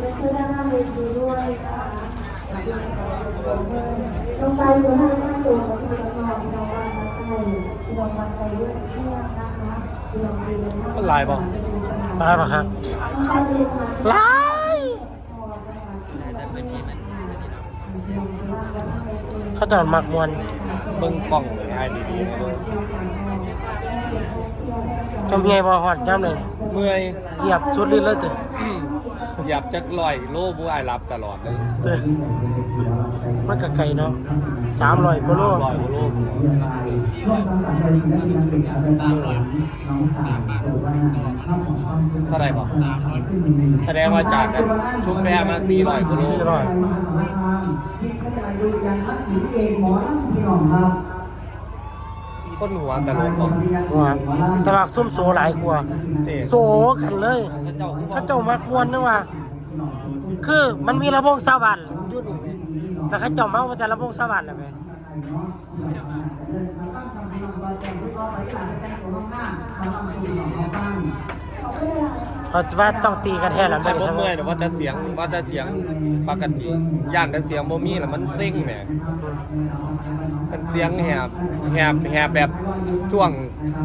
คุณเป็นเสื้อด้านหน้าเวทีด้วยนะคะลงไปส่วนหน้าหน้าตัวของพี่น้องพี่น้องบ้านมาไทยพี่น้องบ้านไทยด้วยเชื่อนะคะพี่น้องดีเลยนะมันลายบ่ตายปะครับลายเลยค่ะลายเขาตอนมักมวนเบิ่งกล้องสวยดีๆนะเบิ่งจำเฮียบอหอดย้ำเลยเมื่อยเหยียบสุดลิ้นเลยตึอืม หยับจักลอยโลผู้อายรับตลอดเลยตึมันกะไก่เนาะสามร้อยกิโลลอยโลเท่าไหร่บอกแสดงว่าจากกันชุมแพมาสี่ร้อยกิโล สี่ร้อยค นหัวแต่ลงบอกว่าแตลาดซุ่มโซหลายกว่า เต้โซกันเลยพระเจ้าเขาเจ้ามักมวนนะว่า คือมันมีระบบสวรรค์อยู่นี่แล้วเขาเจ้ามาว่าจะระบบสวรรค์อะไรไหม เขาจะว่าต้องตีกันแท้หรือแต่ไม่บ่ทั้งหมเมื่อยดแต่ว่าแต่เสียงว่าแต่เสียงปกติย่านแต่เสียงบ่มีแล้วมันเซ็งแหมมันเสียงแหบแหบแหบแบบช่วง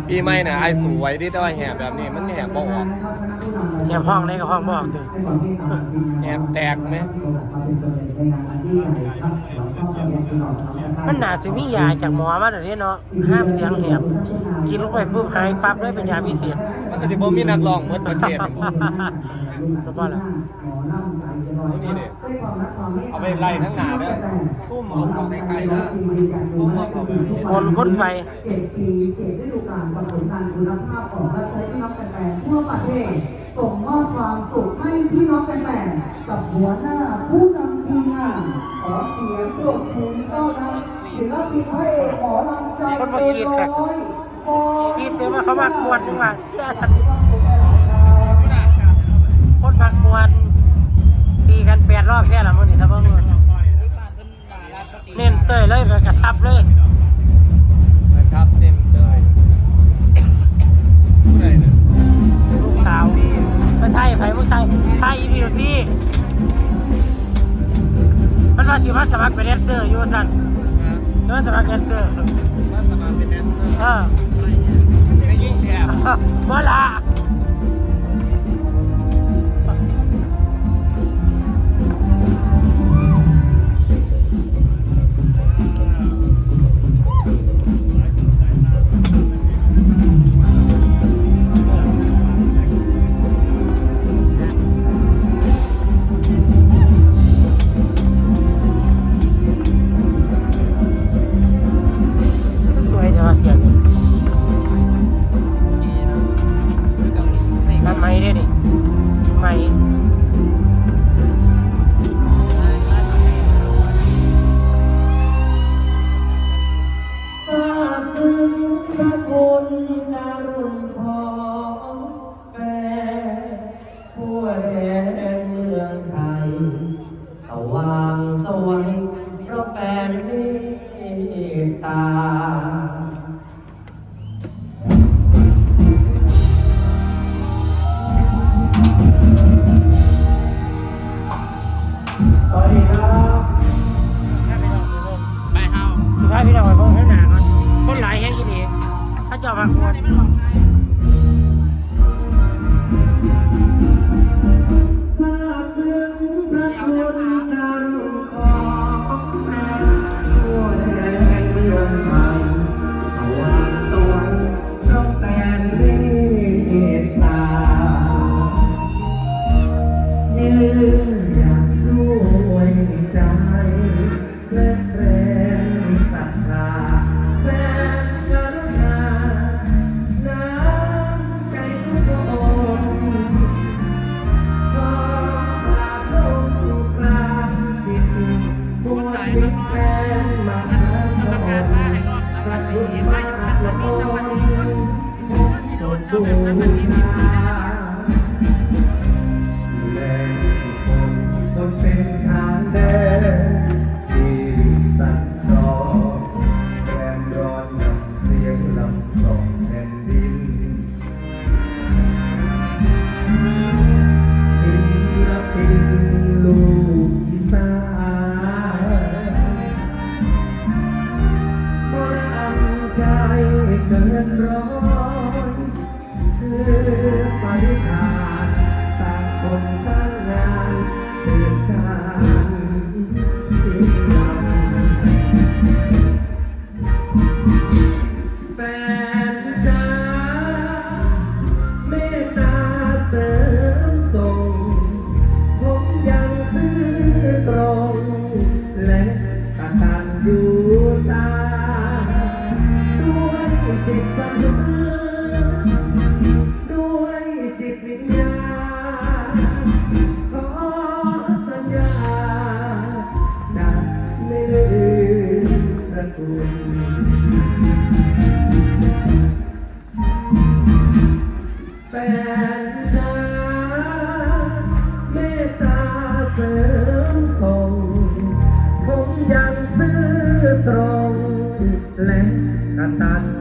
ปีใหม่น่ะไอ้สวยที่แต่ว่าแหบแบบนี้มันแหบบ่ออก เหียบห้องในกับห้องบอกตึแหบแตกไหม มันน่าสิมียาจากหมอมาเดี๋ยวนี้เนาะห้ามเสียงเหียบกินลงไปปุ๊บหายปั๊บเลยเป็นยาพิเศษมันก็สิบ่มีนักร้องหมดประเทศรู้ป่ะล่ะนี่เด้เอาไปไล่ทั้งหน้าเด้อซุ่มเอาเข้าใกล้ๆเด้อซุ่มเอาเข้าไปนี่วนคนไปเจ็ดปีเจ็ดฤดูกาลกับผลงานคุณภาพของรับใช้พี่น้องแฟนๆทั่วประเทศส่งมอบความสุขให้พี่น้องแฟนๆกับหัวหน้าผู้นำทีมงาน ขอเสียงปรบมือต้อนรับศิลปินพระเอกหมอลำใจเกินร้อยปอกินเต็มว่าเขามากวนนึงหว่าเสื้อฉันคนมักมวนตีกันแปดรอบแค่ละมื้อนี่ถ้าเบิ่งเน้นเตยเลยแบบกระชับเลยกระชับเต็ม สิมาสมัครเป็นแดนเซอร์อยู่ว่าซั่นฮะเดี๋ยวมาสมัครแดนเซอร์ ว่าสมัครเป็นแดนเซอร์เออไม่ยิ่งแถบบ่ล่ะ ด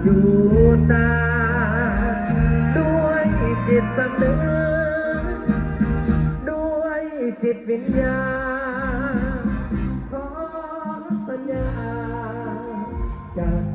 อยู่ตา ด้วยจิตสนึกด้วยจิตวิญญาณขอสัญญาจาก